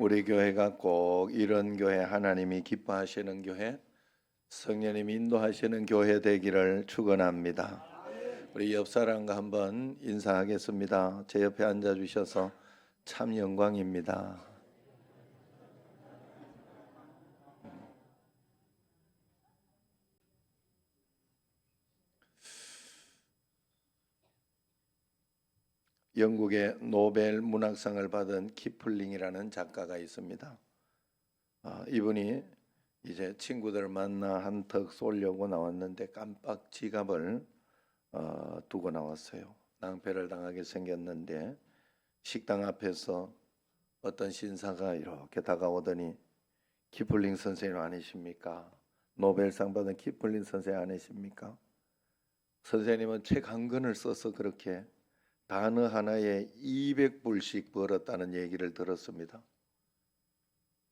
우리 교회가 꼭 이런 교회 하나님이 기뻐하시는 교회 성령님이 인도하시는 교회 되기를 축원합니다. 우리 옆 사람과 한번 인사하겠습니다. 제 옆에 앉아 주셔서 참 영광입니다. 영국의 노벨 문학상을 받은 키플링이라는 작가가 있습니다. 아, 이분이 이제 친구들 만나 한턱 쏠려고 나왔는데 깜빡 지갑을 어, 두고 나왔어요. 낭패를 당하게 생겼는데 식당 앞에서 어떤 신사가 이렇게 다가오더니 키플링 선생님 아니십니까? 노벨상 받은 키플링 선생님 아니십니까? 선생님은 책 한 권을 써서 그렇게 단어 하나에 200불씩 벌었다는 얘기를 들었습니다.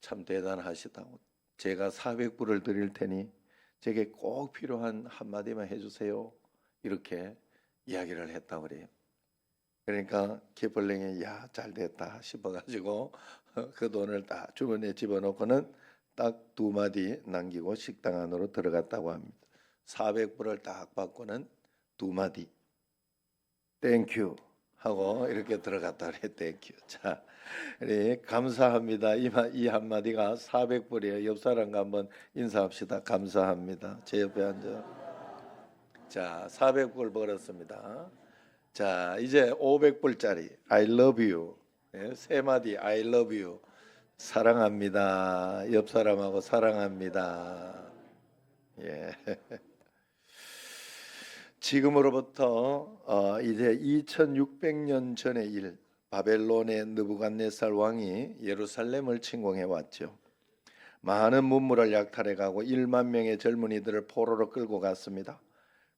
참 대단하시다고. 제가 400불을 드릴 테니 제게 꼭 필요한 한마디만 해주세요. 이렇게 이야기를 했다고 그래요. 그러니까 키플링이 야 잘 됐다 싶어가지고 그 돈을 딱 주머니에 집어넣고는 딱 두 마디 남기고 식당 안으로 들어갔다고 합니다. 400불을 딱 받고는 두 마디 땡큐 하고 이렇게 들어갔다 그래. 땡큐 자 우리 감사합니다. 이, 마- 이 한마디가 400불이에요. 옆 사람과 한번 인사합시다. 감사합니다. 제 옆에 앉아. 자 400불 벌었습니다. 자 이제 500불짜리. I love you. 예, 세 마디. I love you. 사랑합니다. 옆 사람하고 사랑합니다. 예. 지금으로부터 어, 이제 2600년 전의 일 바벨론의 느부갓네살 왕이 예루살렘을 침공해 왔죠. 많은 문물을 약탈해 가고 1만 명의 젊은이들을 포로로 끌고 갔습니다.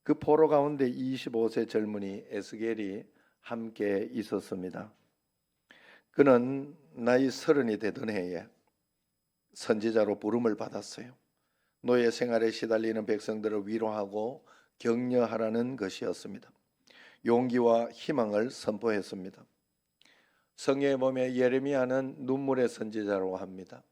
그 포로 가운데 25세 젊은이 에스겔이 함께 있었습니다. 그는 나이 서른이 되던 해에 선지자로 부름을 받았어요. 노예 생활에 시달리는 백성들을 위로하고 격려하라는 것이었습니다. 용기와 희망을 선포했습니다. 성경에 보면 예레미야는 눈물의 선지자라고 합니다.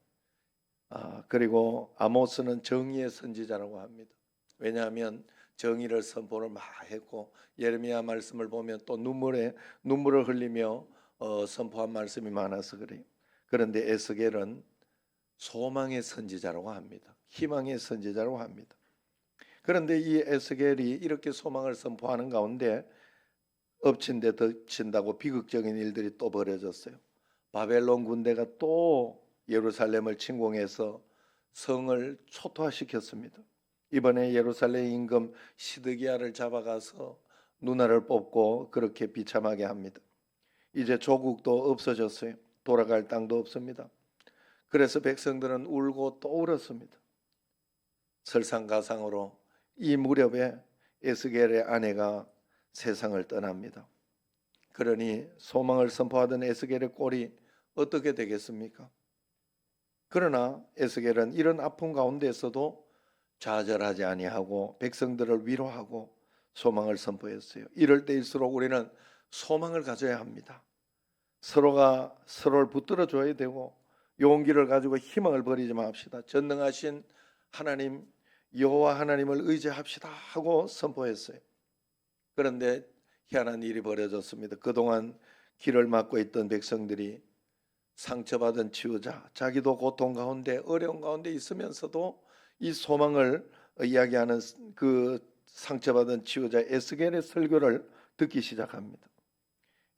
아, 그리고 아모스는 정의의 선지자라고 합니다. 왜냐하면 정의를 선포를 막 했고 예레미야 말씀을 보면 또 눈물에 눈물을 흘리며 어, 선포한 말씀이 많아서 그래요. 그런데 에스겔은 소망의 선지자라고 합니다. 희망의 선지자라고 합니다. 그런데 이 에스겔이 이렇게 소망을 선포하는 가운데 엎친 데 덮친다고 비극적인 일들이 또 벌어졌어요. 바벨론 군대가 또 예루살렘을 침공해서 성을 초토화시켰습니다. 이번에 예루살렘 임금 시드기야를 잡아가서 누나를 뽑고 그렇게 비참하게 합니다. 이제 조국도 없어졌어요. 돌아갈 땅도 없습니다. 그래서 백성들은 울고 또 울었습니다. 설상가상으로 이 무렵에 에스겔의 아내가 세상을 떠납니다. 그러니 소망을 선포하던 에스겔의 꼴이 어떻게 되겠습니까? 그러나 에스겔은 이런 아픔 가운데서도 좌절하지 아니하고 백성들을 위로하고 소망을 선포했어요. 이럴 때일수록 우리는 소망을 가져야 합니다. 서로가 서로를 붙들어 줘야 되고 용기를 가지고 희망을 버리지 맙시다. 전능하신 하나님 여호와 하나님을 의지합시다 하고 선포했어요. 그런데 희한한 일이 벌어졌습니다. 그동안 길을 막고 있던 백성들이 상처받은 치유자, 자기도 고통 가운데 어려운 가운데 있으면서도 이 소망을 이야기하는 그 상처받은 치유자 에스겔의 설교를 듣기 시작합니다.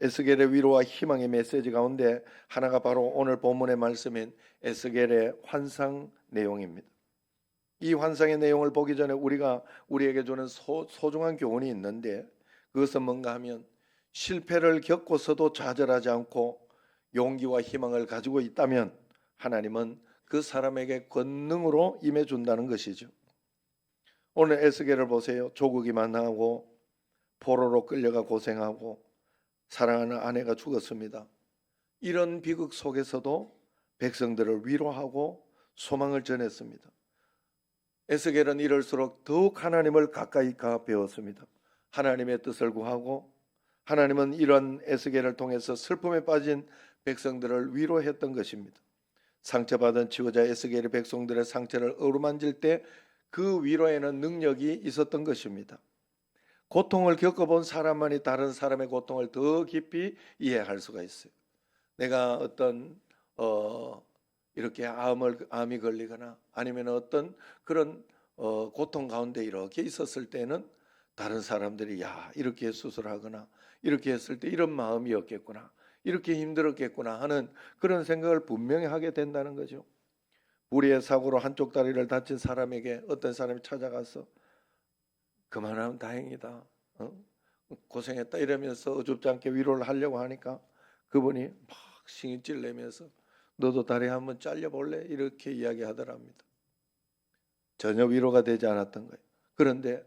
에스겔의 위로와 희망의 메시지 가운데 하나가 바로 오늘 본문의 말씀인 에스겔의 환상 내용입니다. 이 환상의 내용을 보기 전에 우리가 우리에게 주는 소, 소중한 교훈이 있는데 그것은 뭔가 하면 실패를 겪고서도 좌절하지 않고 용기와 희망을 가지고 있다면 하나님은 그 사람에게 권능으로 임해 준다는 것이죠. 오늘 에스겔을 보세요. 조국이 만나고 포로로 끌려가 고생하고 사랑하는 아내가 죽었습니다. 이런 비극 속에서도 백성들을 위로하고 소망을 전했습니다. 에스겔은 이럴수록 더욱 하나님을 가까이 가 배웠습니다. 하나님의 뜻을 구하고 하나님은 이런 에스겔을 통해서 슬픔에 빠진 백성들을 위로했던 것입니다. 상처받은 지도자 에스겔의 백성들의 상처를 어루만질 때 그 위로에는 능력이 있었던 것입니다. 고통을 겪어본 사람만이 다른 사람의 고통을 더 깊이 이해할 수가 있어요. 내가 어떤 어 이렇게 암을 암이 걸리거나 아니면 어떤 그런 어 고통 가운데 이렇게 있었을 때는 다른 사람들이 야 이렇게 수술하거나 이렇게 했을 때 이런 마음이었겠구나 이렇게 힘들었겠구나 하는 그런 생각을 분명히 하게 된다는 거죠. 불의의 사고로 한쪽 다리를 다친 사람에게 어떤 사람이 찾아가서 그만하면 다행이다. 어? 고생했다 이러면서 어줍지 않게 위로를 하려고 하니까 그분이 막 신경질 내면서 너도 다리 한번 잘려볼래? 이렇게 이야기하더랍니다. 전혀 위로가 되지 않았던 거예요. 그런데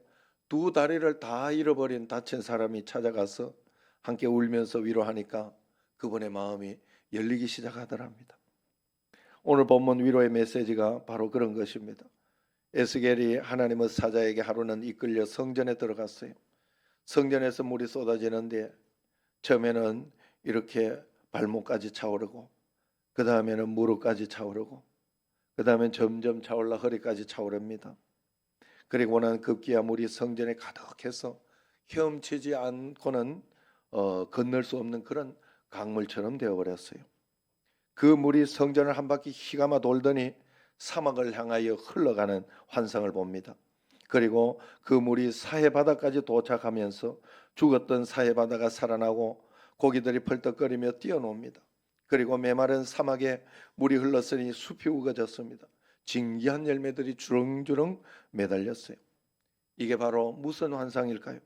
두 다리를 다 잃어버린 다친 사람이 찾아가서 함께 울면서 위로하니까 그분의 마음이 열리기 시작하더랍니다. 오늘 본문 위로의 메시지가 바로 그런 것입니다. 에스겔이 하나님의 사자에게 하루는 이끌려 성전에 들어갔어요. 성전에서 물이 쏟아지는데 처음에는 이렇게 발목까지 차오르고 그 다음에는 무릎까지 차오르고 그 다음엔 점점 차올라 허리까지 차오릅니다. 그리고는 급기야 물이 성전에 가득해서 헤엄치지 않고는 어, 건널 수 없는 그런 강물처럼 되어버렸어요. 그 물이 성전을 한 바퀴 휘감아 돌더니 사막을 향하여 흘러가는 환상을 봅니다. 그리고 그 물이 사해 바다까지 도착하면서 죽었던 사해 바다가 살아나고 고기들이 펄떡거리며 뛰어놉니다. 그리고 메마른 사막에 물이 흘렀으니 숲이 우거졌습니다. 진기한 열매들이 주렁주렁 매달렸어요. 이게 바로 무슨 환상일까요?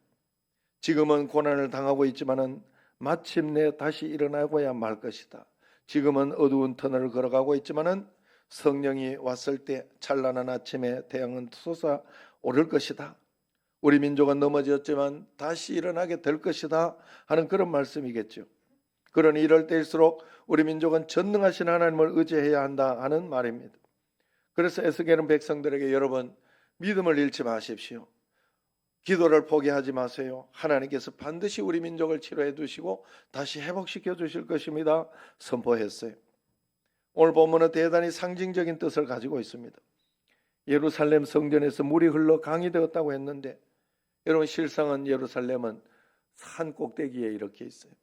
지금은 고난을 당하고 있지만은 마침내 다시 일어나고야 말 것이다. 지금은 어두운 터널을 걸어가고 있지만은 성령이 왔을 때 찬란한 아침에 태양은 솟아 오를 것이다. 우리 민족은 넘어졌지만 다시 일어나게 될 것이다 하는 그런 말씀이겠죠. 그러니 이럴 때일수록 우리 민족은 전능하신 하나님을 의지해야 한다 하는 말입니다. 그래서 에스겔은 백성들에게 여러분 믿음을 잃지 마십시오. 기도를 포기하지 마세요. 하나님께서 반드시 우리 민족을 치료해 두시고 다시 회복시켜 주실 것입니다. 선포했어요. 오늘 본문은 대단히 상징적인 뜻을 가지고 있습니다. 예루살렘 성전에서 물이 흘러 강이 되었다고 했는데 여러분 실상은 예루살렘은 산 꼭대기에 이렇게 있어요.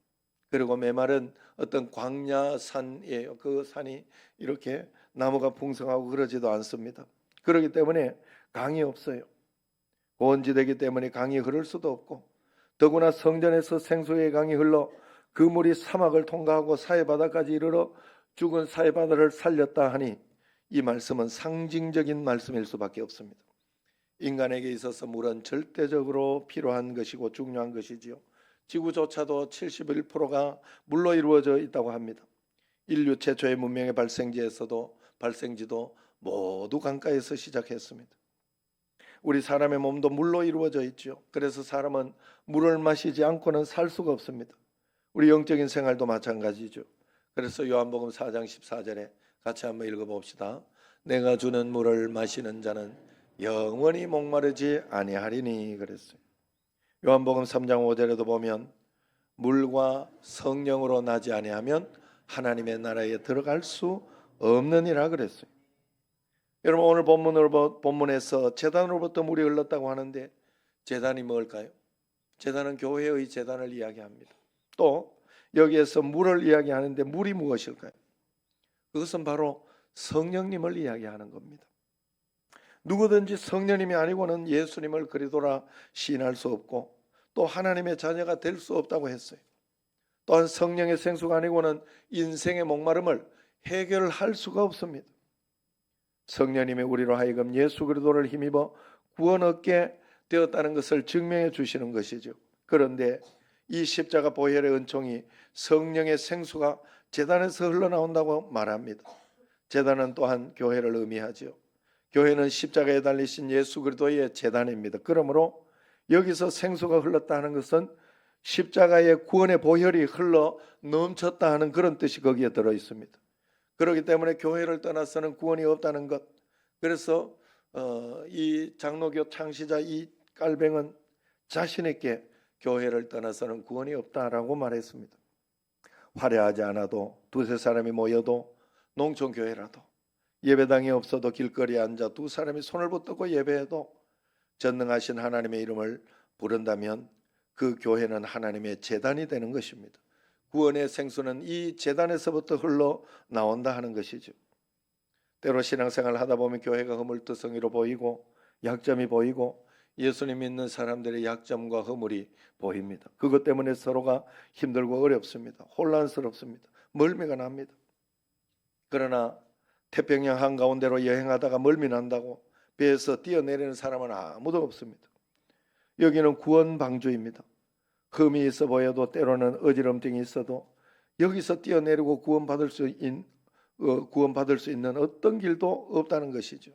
그리고 메말은 어떤 광야산이에요. 그 산이 이렇게 나무가 풍성하고 그러지도 않습니다. 그렇기 때문에 강이 없어요. 고원지대기 때문에 강이 흐를 수도 없고 더구나 성전에서 생수의 강이 흘러 그 물이 사막을 통과하고 사해바다까지 이르러 죽은 사해바다를 살렸다 하니 이 말씀은 상징적인 말씀일 수밖에 없습니다. 인간에게 있어서 물은 절대적으로 필요한 것이고 중요한 것이지요. 지구조차도 71%가 물로 이루어져 있다고 합니다. 인류 최초의 문명의 발생지에서도 발생지도 모두 강가에서 시작했습니다. 우리 사람의 몸도 물로 이루어져 있죠. 그래서 사람은 물을 마시지 않고는 살 수가 없습니다. 우리 영적인 생활도 마찬가지죠. 그래서 요한복음 4장 14절에 같이 한번 읽어봅시다. 내가 주는 물을 마시는 자는 영원히 목마르지 아니하리니 그랬어요. 요한복음 3장 5절에도 보면 물과 성령으로 나지 아니하면 하나님의 나라에 들어갈 수 없느니라 그랬어요. 여러분 오늘 본문으로 본문에서 재단으로부터 물이 흘렀다고 하는데 재단이 뭘까요? 재단은 교회의 재단을 이야기합니다. 또 여기에서 물을 이야기하는데 물이 무엇일까요? 그것은 바로 성령님을 이야기하는 겁니다. 누구든지 성령님이 아니고는 예수님을 그리도라 시인할 수 없고 또 하나님의 자녀가 될 수 없다고 했어요. 또한 성령의 생수가 아니고는 인생의 목마름을 해결할 수가 없습니다. 성령님이 우리로 하여금 예수 그리스도를 힘입어 구원 얻게 되었다는 것을 증명해 주시는 것이죠. 그런데 이 십자가 보혈의 은총이 성령의 생수가 재단에서 흘러나온다고 말합니다. 재단은 또한 교회를 의미하지요. 교회는 십자가에 달리신 예수 그리스도의 재단입니다. 그러므로 여기서 생수가 흘렀다 하는 것은 십자가의 구원의 보혈이 흘러 넘쳤다 하는 그런 뜻이 거기에 들어 있습니다. 그렇기 때문에 교회를 떠나서는 구원이 없다는 것. 그래서 어, 이 장로교 창시자 이 깔뱅은 자신에게 교회를 떠나서는 구원이 없다라고 말했습니다. 화려하지 않아도 두세 사람이 모여도 농촌 교회라도 예배당이 없어도 길거리에 앉아 두 사람이 손을 붙들고 예배해도 전능하신 하나님의 이름을 부른다면 그 교회는 하나님의 재단이 되는 것입니다. 구원의 생수는 이 재단에서부터 흘러 나온다 하는 것이죠. 때로 신앙생활 하다 보면 교회가 허물투성이로 보이고 약점이 보이고 예수님 믿는 사람들의 약점과 허물이 보입니다. 그것 때문에 서로가 힘들고 어렵습니다. 혼란스럽습니다. 멀미가 납니다. 그러나 태평양 한가운데로 여행하다가 멀미 난다고 배에서 뛰어내리는 사람은 아무도 없습니다. 여기는 구원 방주입니다. 흠이 있어 보여도 때로는 어지럼증이 있어도 여기서 뛰어내리고 구원받을 수 있는 어, 구원받을 수 있는 어떤 길도 없다는 것이죠.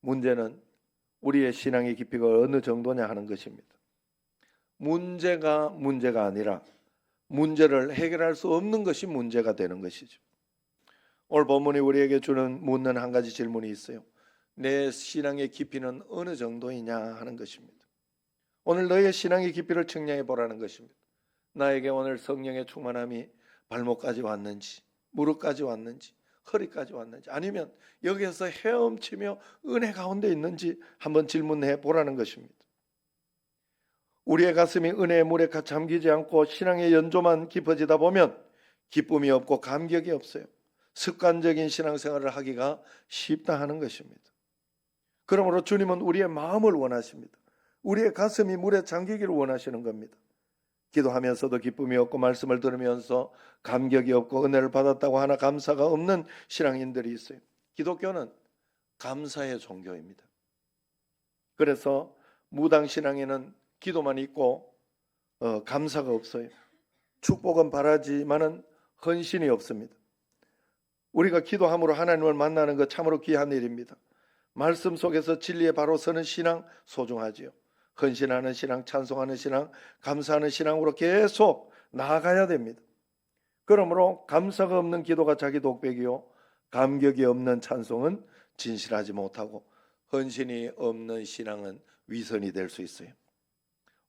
문제는 우리의 신앙의 깊이가 어느 정도냐 하는 것입니다. 문제가 문제가 아니라 문제를 해결할 수 없는 것이 문제가 되는 것이죠. 오늘 본문이 우리에게 주는 묻는 한 가지 질문이 있어요. 내 신앙의 깊이는 어느 정도이냐 하는 것입니다. 오늘 너의 신앙의 깊이를 측량해 보라는 것입니다. 나에게 오늘 성령의 충만함이 발목까지 왔는지, 무릎까지 왔는지, 허리까지 왔는지, 아니면 여기에서 헤엄치며 은혜 가운데 있는지 한번 질문해 보라는 것입니다. 우리의 가슴이 은혜의 물에 가 잠기지 않고 신앙의 연조만 깊어지다 보면 기쁨이 없고 감격이 없어요. 습관적인 신앙생활을 하기가 쉽다 하는 것입니다. 그러므로 주님은 우리의 마음을 원하십니다. 우리의 가슴이 물에 잠기기를 원하시는 겁니다. 기도하면서도 기쁨이 없고 말씀을 들으면서 감격이 없고 은혜를 받았다고 하나 감사가 없는 신앙인들이 있어요. 기독교는 감사의 종교입니다. 그래서 무당 신앙에는 기도만 있고 어, 감사가 없어요. 축복은 바라지만은 헌신이 없습니다. 우리가 기도함으로 하나님을 만나는 것 참으로 귀한 일입니다. 말씀 속에서 진리에 바로 서는 신앙 소중하지요. 헌신하는 신앙, 찬송하는 신앙, 감사하는 신앙으로 계속 나아가야 됩니다. 그러므로 감사가 없는 기도가 자기 독백이요. 감격이 없는 찬송은 진실하지 못하고 헌신이 없는 신앙은 위선이 될 수 있어요.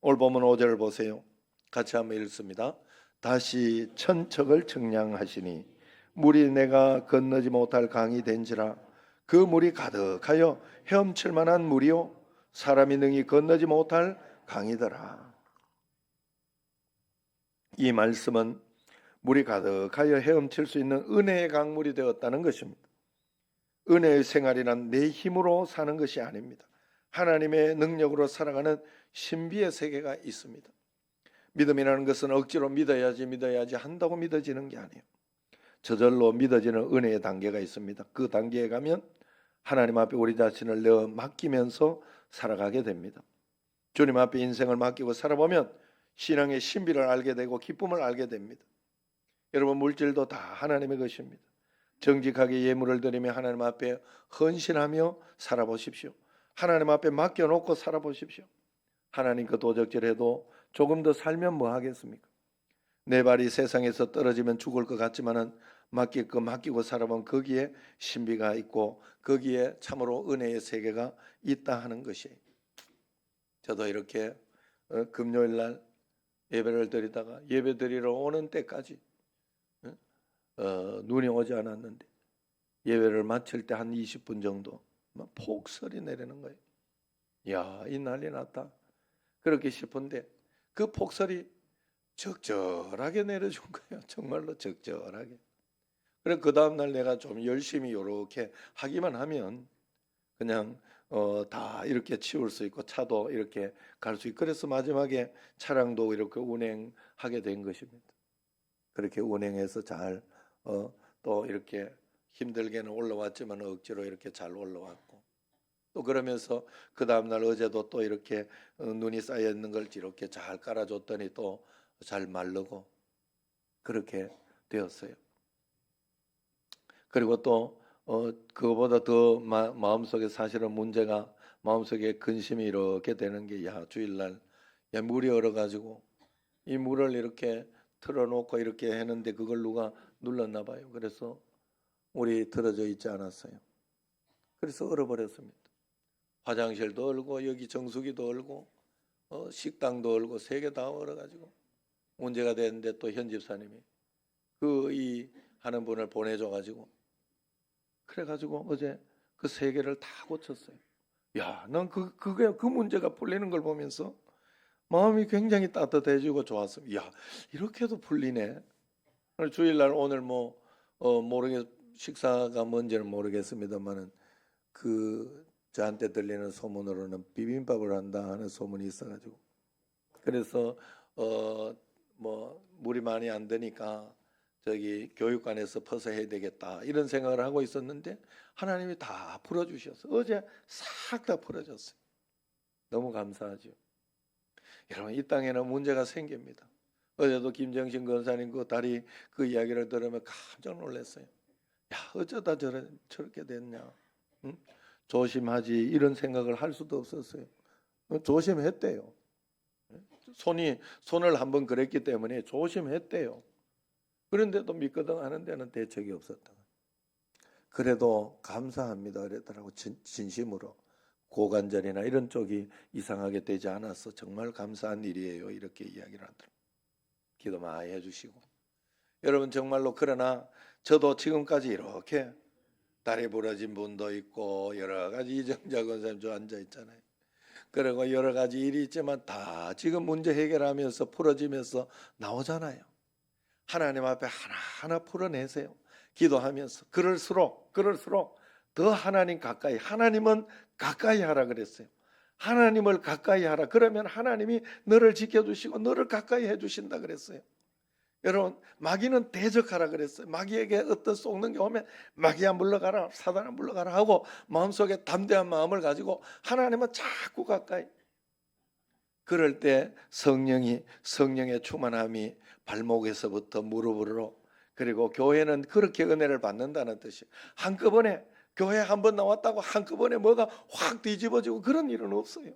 오늘 보면 5절을 보세요. 같이 한번 읽습니다. 다시 천척을 측량하시니 물이 내가 건너지 못할 강이 된지라 그 물이 가득하여 헤엄칠 만한 물이요 사람이 능히 건너지 못할 강이더라. 이 말씀은 물이 가득하여 헤엄칠 수 있는 은혜의 강물이 되었다는 것입니다. 은혜의 생활이란 내 힘으로 사는 것이 아닙니다. 하나님의 능력으로 살아가는 신비의 세계가 있습니다. 믿음이라는 것은 억지로 믿어야지 믿어야지 한다고 믿어지는 게 아니에요. 저절로 믿어지는 은혜의 단계가 있습니다. 그 단계에 가면 하나님 앞에 우리 자신을 내어 맡기면서 살아가게 됩니다. 주님 앞에 인생을 맡기고 살아보면 신앙의 신비를 알게 되고 기쁨을 알게 됩니다. 여러분 물질도 다 하나님의 것입니다. 정직하게 예물을 드리며 하나님 앞에 헌신하며 살아보십시오. 하나님 앞에 맡겨놓고 살아보십시오. 하나님 그 도적질해도 조금 더 살면 뭐 하겠습니까? 내 발이 세상에서 떨어지면 죽을 것 같지만은 거 맡기고 살아보면 거기에 신비가 있고 거기에 참으로 은혜의 세계가 있다 하는 것이에요. 저도 이렇게 어, 금요일 날 예배를 드리다가 예배 드리러 오는 때까지 어, 어, 눈이 오지 않았는데 예배를 마칠 때 한 20분 정도 막 폭설이 내리는 거예요. 야, 이 난리 났다. 그렇게 싶은데 그 폭설이 적절하게 내려준 거예요. 정말로 적절하게. 그래 그 다음 날 내가 좀 열심히 이렇게 하기만 하면 그냥 어, 다 이렇게 치울 수 있고 차도 이렇게 갈 수 있고 그래서 마지막에 차량도 이렇게 운행하게 된 것입니다. 그렇게 운행해서 잘 어, 또 이렇게 힘들게는 올라왔지만 억지로 이렇게 잘 올라왔고 또 그러면서 그 다음 날 어제도 또 이렇게 어, 눈이 쌓여 있는 걸 이렇게 잘 깔아줬더니 또잘 마르고 그렇게 되었어요. 그리고 또 어, 그거보다 더 마, 마음속에 사실은 문제가 마음속에 근심이 이렇게 되는 게 야 주일날 야 물이 얼어가지고 이 물을 이렇게 틀어놓고 이렇게 했는데 그걸 누가 눌렀나 봐요. 그래서 물이 틀어져 있지 않았어요. 그래서 얼어버렸습니다. 화장실도 얼고 여기 정수기도 얼고 어, 식당도 얼고 세 개 다 얼어가지고 문제가 됐는데 또 현 집사님이 그 이 하는 분을 보내줘 가지고 그래 가지고 어제 그 세 개를 다 고쳤어요. 야, 난 그 그게 그 문제가 풀리는 걸 보면서 마음이 굉장히 따뜻해지고 좋았습니다. 야, 이렇게도 풀리네. 주일날 오늘 뭐 어, 모르겠 식사가 뭔지는 모르겠습니다만은 그 저한테 들리는 소문으로는 비빔밥을 한다 하는 소문이 있어가지고 그래서 어 뭐 물이 많이 안 드니까 저기 교육관에서 퍼서 해야 되겠다 이런 생각을 하고 있었는데 하나님이 다 풀어주셨어 어제 싹 다 풀어졌어요. 너무 감사하죠. 여러분 이 땅에는 문제가 생깁니다. 어제도 김정신 권사님 그 다리 그 이야기를 들으면 깜짝 놀랐어요. 야 어쩌다 저래, 저렇게 됐냐? 응? 조심하지. 이런 생각을 할 수도 없었어요. 어, 조심했대요. 손이 손을 한번 그랬기 때문에 조심했대요. 그런데도 믿거든 하는 데는 대책이 없었다. 그래도 감사합니다 그랬더라고 진, 진심으로 고관절이나 이런 쪽이 이상하게 되지 않아서 정말 감사한 일이에요 이렇게 이야기를 하더라고. 기도 많이 해주시고 여러분 정말로 그러나 저도 지금까지 이렇게 다리 부러진 분도 있고 여러 가지 이정자 권사님 저 앉아 있잖아요. 그리고 여러 가지 일이 있지만 다 지금 문제 해결하면서 풀어지면서 나오잖아요. 하나님 앞에 하나하나 풀어내세요. 기도하면서 그럴수록 그럴수록 더 하나님 가까이 하나님은 가까이 하라 그랬어요. 하나님을 가까이 하라. 그러면 하나님이 너를 지켜주시고 너를 가까이 해주신다 그랬어요. 여러분 마귀는 대적하라 그랬어요. 마귀에게 어떤 속는 게 오면 마귀야 물러가라 사단아 물러가라 하고 마음속에 담대한 마음을 가지고 하나님은 자꾸 가까이 그럴 때 성령이 성령의 충만함이 발목에서부터 무릎으로 그리고 교회는 그렇게 은혜를 받는다는 뜻이 한꺼번에 교회 한 번 나왔다고 한꺼번에 뭐가 확 뒤집어지고 그런 일은 없어요.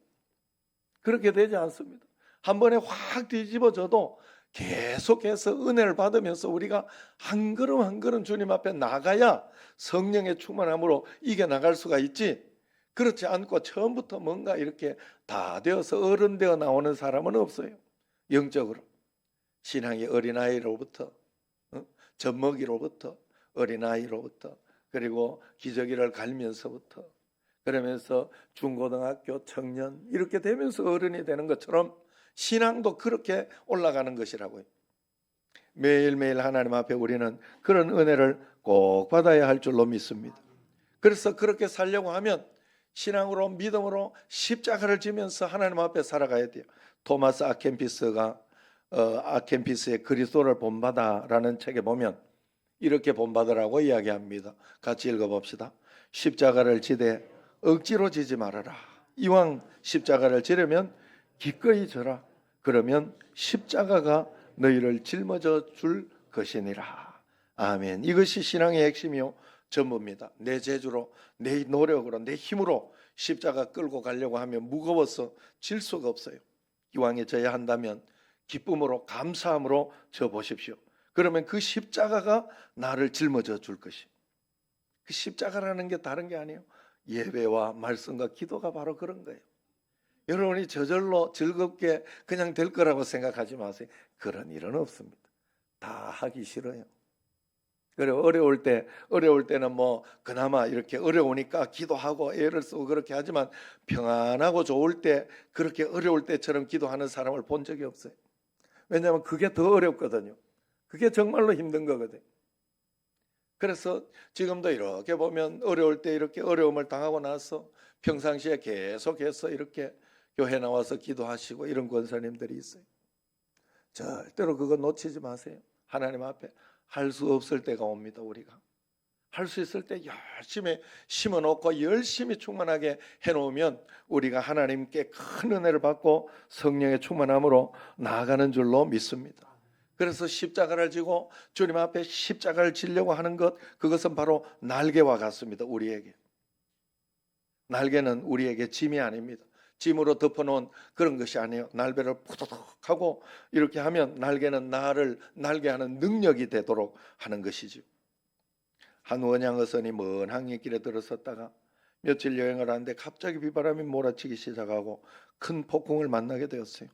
그렇게 되지 않습니다. 한 번에 확 뒤집어져도 계속해서 은혜를 받으면서 우리가 한 걸음 한 걸음 주님 앞에 나가야 성령의 충만함으로 이겨 나갈 수가 있지. 그렇지 않고 처음부터 뭔가 이렇게 다 되어서 어른 되어 나오는 사람은 없어요. 영적으로 신앙의 어린아이로부터 어? 젖먹이로부터 어린아이로부터 그리고 기저귀를 갈면서부터 그러면서 중고등학교 청년 이렇게 되면서 어른이 되는 것처럼 신앙도 그렇게 올라가는 것이라고요. 매일매일 하나님 앞에 우리는 그런 은혜를 꼭 받아야 할 줄로 믿습니다. 그래서 그렇게 살려고 하면 신앙으로 믿음으로 십자가를 지면서 하나님 앞에 살아가야 돼요. 토마스 아켄피스가 어, 아켄피스의 그리스도를 본받아라는 책에 보면 이렇게 본받으라고 이야기합니다. 같이 읽어봅시다. 십자가를 지되 억지로 지지 말아라. 이왕 십자가를 지려면 기꺼이 져라. 그러면 십자가가 너희를 짊어져 줄 것이니라. 아멘. 이것이 신앙의 핵심이요 전부입니다. 내 재주로, 내 노력으로, 내 힘으로 십자가 끌고 가려고 하면 무거워서 질 수가 없어요. 이왕에 져야 한다면 기쁨으로 감사함으로 져 보십시오. 그러면 그 십자가가 나를 짊어져 줄 것이. 그 십자가라는 게 다른 게 아니에요. 예배와 말씀과 기도가 바로 그런 거예요. 여러분이 저절로 즐겁게 그냥 될 거라고 생각하지 마세요. 그런 일은 없습니다. 다 하기 싫어요. 그래 어려울 때 어려울 때는 뭐 그나마 이렇게 어려우니까 기도하고 애를 쓰고 그렇게 하지만 평안하고 좋을 때 그렇게 어려울 때처럼 기도하는 사람을 본 적이 없어요. 왜냐하면 그게 더 어렵거든요. 그게 정말로 힘든 거거든요. 그래서 지금도 이렇게 보면 어려울 때 이렇게 어려움을 당하고 나서 평상시에 계속해서 이렇게 교회 나와서 기도하시고 이런 권사님들이 있어요. 절대로 그거 놓치지 마세요. 하나님 앞에 할 수 없을 때가 옵니다. 우리가 할 수 있을 때 열심히 심어 놓고 열심히 충만하게 해 놓으면 우리가 하나님께 큰 은혜를 받고 성령의 충만함으로 나아가는 줄로 믿습니다. 그래서 십자가를 지고 주님 앞에 십자가를 지려고 하는 것 그것은 바로 날개와 같습니다. 우리에게 날개는 우리에게 짐이 아닙니다. 짐으로 덮어놓은 그런 것이 아니에요. 날개를 푸드덕하고 이렇게 하면 날개는 나를 날개하는 능력이 되도록 하는 것이죠. 한 원양 어선이 먼 항해길에 들어섰다가 며칠 여행을 하는데 갑자기 비바람이 몰아치기 시작하고 큰 폭풍을 만나게 되었어요.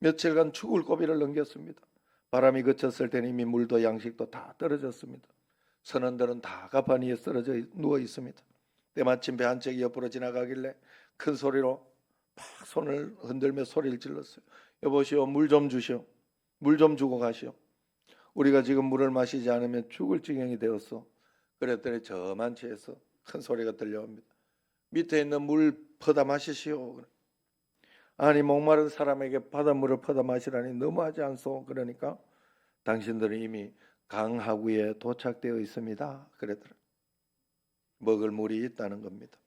며칠간 죽을 고비를 넘겼습니다. 바람이 그쳤을 때는 이미 물도 양식도 다 떨어졌습니다. 선원들은 다 가판 위에 쓰러져 있- 누워 있습니다. 때마침 배 한 척이 옆으로 지나가길래 큰 소리로 막 손을 흔들며 소리를 질렀어요. 여보시오, 물 좀 주시오. 물 좀 주고 가시오. 우리가 지금 물을 마시지 않으면 죽을 지경이 되었어. 그랬더니 저만 치에서 큰 소리가 들려옵니다. 밑에 있는 물 퍼다 마시시오. 아니 목마른 사람에게 바닷물을 퍼다 마시라니 너무하지 않소. 그러니까 당신들은 이미 강하구에 도착되어 있습니다. 그랬더라. 먹을 물이 있다는 겁니다.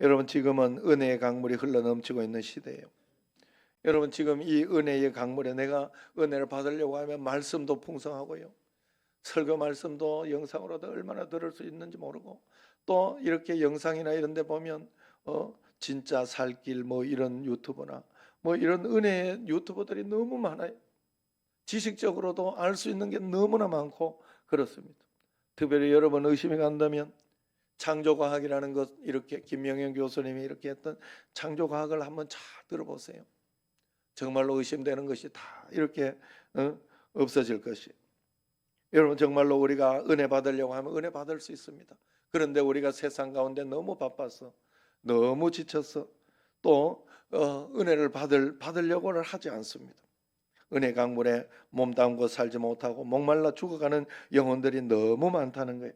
여러분 지금은 은혜의 강물이 흘러 넘치고 있는 시대예요. 여러분 지금 이 은혜의 강물에 내가 은혜를 받으려고 하면 말씀도 풍성하고요. 설교 말씀도 영상으로도 얼마나 들을 수 있는지 모르고 또 이렇게 영상이나 이런 데 보면 어 진짜 살길 뭐 이런 유튜브나 뭐 이런 은혜의 유튜버들이 너무 많아요. 지식적으로도 알 수 있는 게 너무나 많고 그렇습니다. 특별히 여러분 의심이 간다면 창조과학이라는 것 이렇게 김명현 교수님이 이렇게 했던 창조과학을 한번 잘 들어보세요. 정말로 의심되는 것이 다 이렇게 어? 없어질 것이. 여러분 정말로 우리가 은혜 받으려고 하면 은혜 받을 수 있습니다. 그런데 우리가 세상 가운데 너무 바빠서 너무 지쳐서 또 어, 은혜를 받을 받으려고를 하지 않습니다. 은혜 강물에 몸 담고 살지 못하고 목말라 죽어가는 영혼들이 너무 많다는 거예요.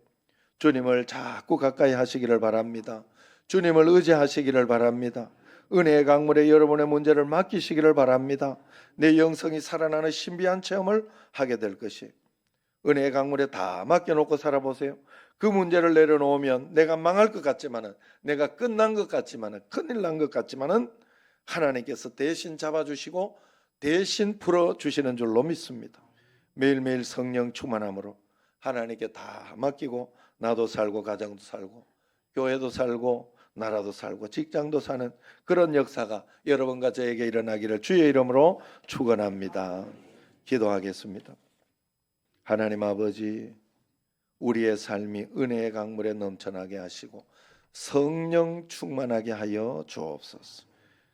주님을 자꾸 가까이 하시기를 바랍니다. 주님을 의지하시기를 바랍니다. 은혜의 강물에 여러분의 문제를 맡기시기를 바랍니다. 내 영성이 살아나는 신비한 체험을 하게 될 것이. 은혜의 강물에 다 맡겨놓고 살아보세요. 그 문제를 내려놓으면 내가 망할 것 같지만은 내가 끝난 것 같지만은 큰일 난 것 같지만은 하나님께서 대신 잡아주시고 대신 풀어주시는 줄로 믿습니다. 매일매일 성령 충만함으로 하나님께 다 맡기고 나도 살고 가정도 살고 교회도 살고 나라도 살고 직장도 사는 그런 역사가 여러분과 저에게 일어나기를 주의 이름으로 축원합니다. 기도하겠습니다. 하나님 아버지 우리의 삶이 은혜의 강물에 넘쳐나게 하시고 성령 충만하게 하여 주옵소서.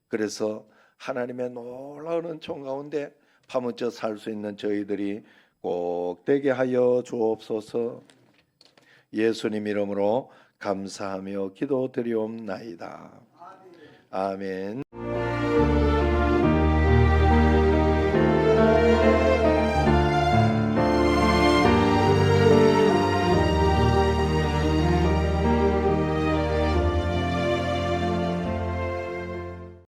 그래서 하나님의 놀라운 은총 가운데 파묻혀 살 수 있는 저희들이 꼭 되게 하여 주옵소서. 예수님 이름으로 감사하며 기도드리옵나이다. 아멘.